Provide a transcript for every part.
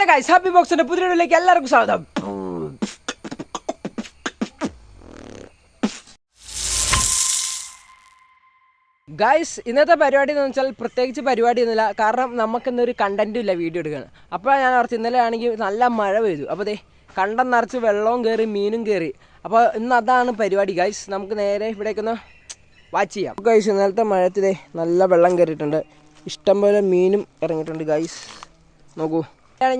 Hello guys happy ബോക്സിന്റെ പുതിയ വീഡിയോയിലേക്ക് എല്ലാവർക്കും സ്വാഗതം. ഗൈസ് ഇന്നത്തെ പരിപാടി എന്ന് വെച്ചാൽ പ്രത്യേകിച്ച് പരിപാടി ഒന്നുമില്ല. കാരണം നമുക്കിന്നൊരു കണ്ടന്റും ഇല്ല വീഡിയോ എടുക്കാൻ. അപ്പോൾ ഞാൻ ഓർത്ത് ഇന്നലെ ആണെങ്കിൽ നല്ല മഴ പെയ്തു. അപ്പോൾ ദേ കണ്ടം നിറച്ച് വെള്ളവും കയറി മീനും കയറി അപ്പോൾ ഇന്ന് അതാണ് പരിപാടി ഗൈസ് നമുക്ക് നേരെ ഇവിടേക്കൊന്ന് വാച്ച് ചെയ്യാം. ഗൈസ് ഇന്നലത്തെ മഴത്തിലേ നല്ല വെള്ളം കയറിയിട്ടുണ്ട് ഇഷ്ടംപോലെ മീനും ഇറങ്ങിയിട്ടുണ്ട് ഗൈസ് നോക്കൂ.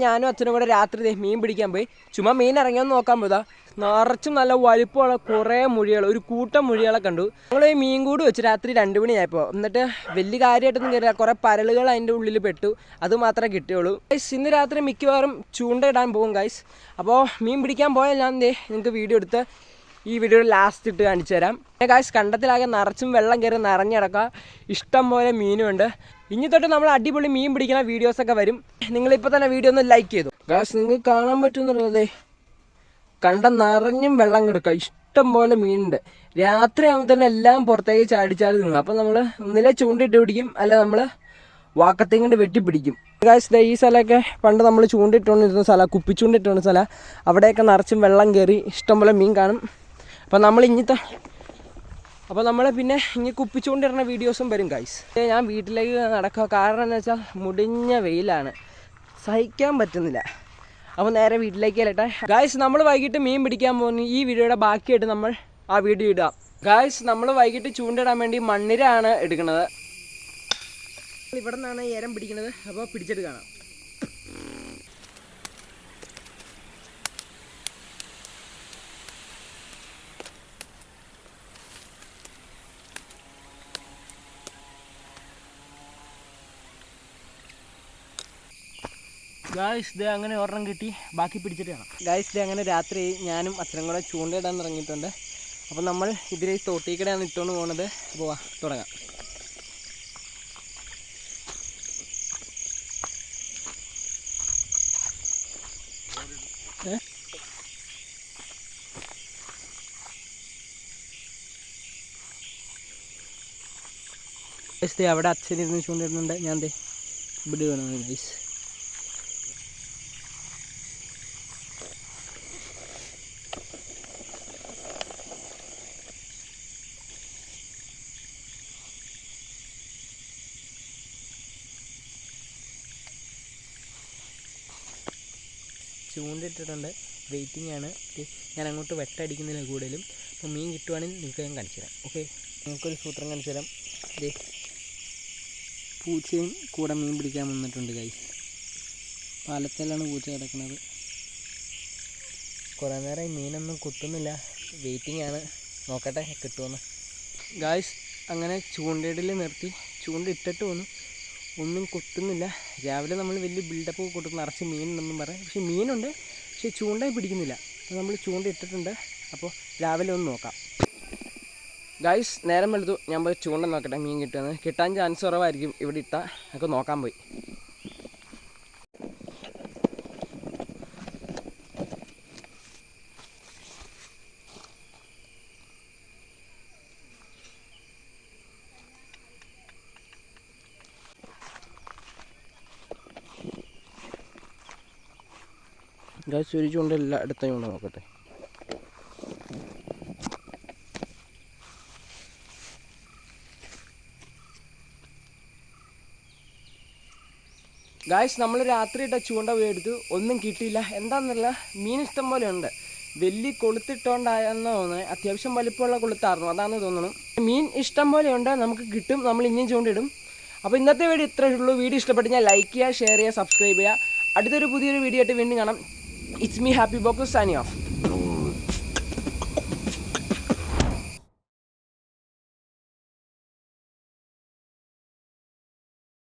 ഞാനും അച്ഛനും കൂടെ രാത്രി മീൻ പിടിക്കാൻ പോയി. ചുമ്മാ മീൻ ഇറങ്ങിയെന്ന് നോക്കാൻ പോയതാ. നിറച്ചും നല്ല വലിപ്പമുള്ള കുറേ മുഴികൾ ഒരു കൂട്ടം മുഴികളെ കണ്ടു. ഞങ്ങൾ ഈ മീൻ കൂട് വെച്ച് രാത്രി രണ്ട് മണിയായപ്പോൾ എന്നിട്ട് വലിയ കാര്യമായിട്ടൊന്നും കയറില്ല. കുറേ പരലുകൾ അതിന്റെ ഉള്ളിൽ പെട്ടു. അത് മാത്രമേ കിട്ടിയുള്ളൂ. ഗൈസ് ഇന്ന് രാത്രി മിക്കവാറും ചൂണ്ടയിടാൻ പോകും ഗൈസ് അപ്പോൾ മീൻ പിടിക്കാൻ പോയാൽ ഞാൻ എന്തേ നിങ്ങൾക്ക് വീഡിയോ എടുത്ത് ഈ വീഡിയോ ലാസ്റ്റ് ഇട്ട് കാണിച്ചു തരാം. ഗൈസ് കണ്ടത്തിലാകെ നിറച്ചും വെള്ളം കയറി നിറഞ്ഞിടക്കുക ഇഷ്ടം പോലെ മീനുമുണ്ട് ഇനി തൊട്ട് നമ്മൾ അടിപൊളി മീൻ പിടിക്കുന്ന വീഡിയോസ് ഒക്കെ വരും. നിങ്ങൾ ഇപ്പൊ തന്നെ വീഡിയോ ഒന്ന് ലൈക്ക് ചെയ്തു. ഗായ്സ് നിങ്ങൾക്ക് കാണാൻ പറ്റുന്നുള്ളതേ കണ്ട നിറഞ്ഞും വെള്ളം കിടക്കുക. ഇഷ്ടം പോലെ മീനുണ്ട്. രാത്രി ആകുമ്പോൾ തന്നെ എല്ലാം പുറത്തേക്ക് ചാടിച്ചാടി നിന്നു അപ്പം നമ്മൾ ഒന്നിലെ ചൂണ്ടിട്ട് പിടിക്കും. അല്ല നമ്മൾ വാക്കത്തേം കൊണ്ട് വെട്ടിപ്പിടിക്കും ഗായ്സ് ദേ ഈ സ്ഥലമൊക്കെ പണ്ട് നമ്മൾ ചൂണ്ടിട്ടുകൊണ്ടിരുന്ന സ്ഥലം കുപ്പിച്ചൂണ്ടിട്ടുള്ള സ്ഥലം. അവിടെയൊക്കെ നിറച്ചും വെള്ളം കയറി ഇഷ്ടംപോലെ മീൻ കാണും. അപ്പം നമ്മൾ ഇങ്ങനത്തെ അപ്പോൾ നമ്മൾ പിന്നെ ഇങ്ങനെ കുപ്പിച്ചുകൊണ്ടിരുന്ന വീഡിയോസും വരും ഗൈസ് ഞാൻ വീട്ടിലേക്ക് നടക്കുക. കാരണം എന്ന് വെച്ചാൽ മുടിഞ്ഞ വെയിലാണ്. സഹിക്കാൻ പറ്റുന്നില്ല. അപ്പോൾ നേരെ വീട്ടിലേക്ക് അല്ലട്ടെ ഗായ്സ് നമ്മൾ വൈകിട്ട് മീൻ പിടിക്കാൻ പോകുന്നു. ഈ വീഡിയോയുടെ ബാക്കിയായിട്ട് നമ്മൾ ആ വീഡിയോ ഇടാം. ഗായ്സ് നമ്മൾ വൈകിട്ട് ചൂണ്ടിടാൻ വേണ്ടി മണ്ണിരാണ് എടുക്കുന്നത്. ഇവിടെ നിന്നാണ് ഏരം പിടിക്കുന്നത്. അപ്പോൾ പിടിച്ചിട്ട് കാണാം ഗായ്സ് ദേ അങ്ങനെ ഒരെണ്ണം കിട്ടി. ബാക്കി പിടിച്ചിട്ട് കാണാം. ഗായ്സ് ദേ അങ്ങനെ രാത്രി ഞാനും അച്ഛനും കൂടെ ചൂണ്ടയിടാൻ ഇറങ്ങിയിട്ടുണ്ട് അപ്പോൾ നമ്മൾ ഇതിൽ തോട്ടിക്കടയാണ് ഇട്ടുകൊണ്ട് പോകുന്നത് പോവാ തുടങ്ങാം. അവിടെ അച്ഛനിരുന്ന് ചൂണ്ടിടുന്നുണ്ട് ഞാൻ ദേ ഇവിടെ വേണം ഗൈസ് ചൂണ്ടിട്ടിട്ടുണ്ട്. വെയിറ്റിംഗ് ആണ്. ഓക്കെ ഞാൻ അങ്ങോട്ട് വെട്ടടിക്കുന്നില്ല കൂടുതലും. അപ്പോൾ മീൻ കിട്ടുവാണെങ്കിൽ നിങ്ങൾക്ക് ഞാൻ കാണിച്ചു തരാം. ഓക്കെ നിങ്ങൾക്കൊരു സൂത്രം കാണിച്ചു തരാം. ദേ. പൂച്ചയും കൂടെ മീൻ പിടിക്കാൻ വന്നിട്ടുണ്ട് കൈ പാലത്തിലാണ് പൂച്ച കിടക്കുന്നത്. കുറേ നേരം ഈ മീനൊന്നും കുത്തുന്നില്ല. വെയിറ്റിംഗ് ആണ്. നോക്കട്ടെ കിട്ടുമെന്ന് ഗായ്സ് അങ്ങനെ ചൂണ്ടയിടൽ നിർത്തി. ചൂണ്ട ഇട്ടിട്ട് വന്നു. ഒന്നും കൊത്തുന്നില്ല. രാവിലെ നമ്മൾ വലിയ ബിൽഡപ്പ് കൊടുത്ത് നിറച്ച് മീനുണ്ടെന്നും പറയാം. പക്ഷേ മീനുണ്ട് പക്ഷേ ചൂണ്ട പിടിക്കുന്നില്ല. അപ്പോൾ നമ്മൾ ചൂണ്ട ഇട്ടിട്ടുണ്ട്. അപ്പോൾ രാവിലെ ഒന്ന് നോക്കാം. ഗൈസ് നേരം വെളുത്തു. ഞാൻ പോയി ചൂണ്ട നോക്കട്ടെ മീൻ കിട്ടുമെന്ന്. കിട്ടാൻ ചാൻസ് കുറവായിരിക്കും ഇവിടെ ഇട്ടാൽ നമുക്ക് നോക്കാൻ പോയി. ഗൈസ് ഒരു എല്ലാ അടുത്ത ചൂണ്ട നോക്കട്ടെ. ഗായ്സ് നമ്മൾ രാത്രി ഇട്ട ചൂണ്ട പോയി എടുത്തു. ഒന്നും കിട്ടിയില്ല. എന്താണെന്നല്ല മീൻ ഇഷ്ടം പോലെ ഉണ്ട്. വലിയ കൊളുത്തിട്ടോണ്ടായെന്ന് തോന്നുന്നത് അത്യാവശ്യം വലിപ്പമുള്ള കൊളുത്തായിരുന്നു. അതാണ് തോന്നുന്നു മീൻ ഇഷ്ടം പോലെ ഉണ്ട്. നമുക്ക് കിട്ടും. നമ്മൾ ഇനിയും ചൂണ്ടിടും അപ്പോൾ ഇന്നത്തെ വീഡിയോ ഇത്രയേ ഉള്ളൂ. വീഡിയോ ഇഷ്ടപ്പെട്ട് ഞാൻ ലൈക്ക് ചെയ്യുക ഷെയർ ചെയ്യുക സബ്സ്ക്രൈബ് ചെയ്യുക. അടുത്തൊരു പുതിയൊരു വീഡിയോ ആയിട്ട് വീണ്ടും കാണാം. It's me, Happy Boku, signing off.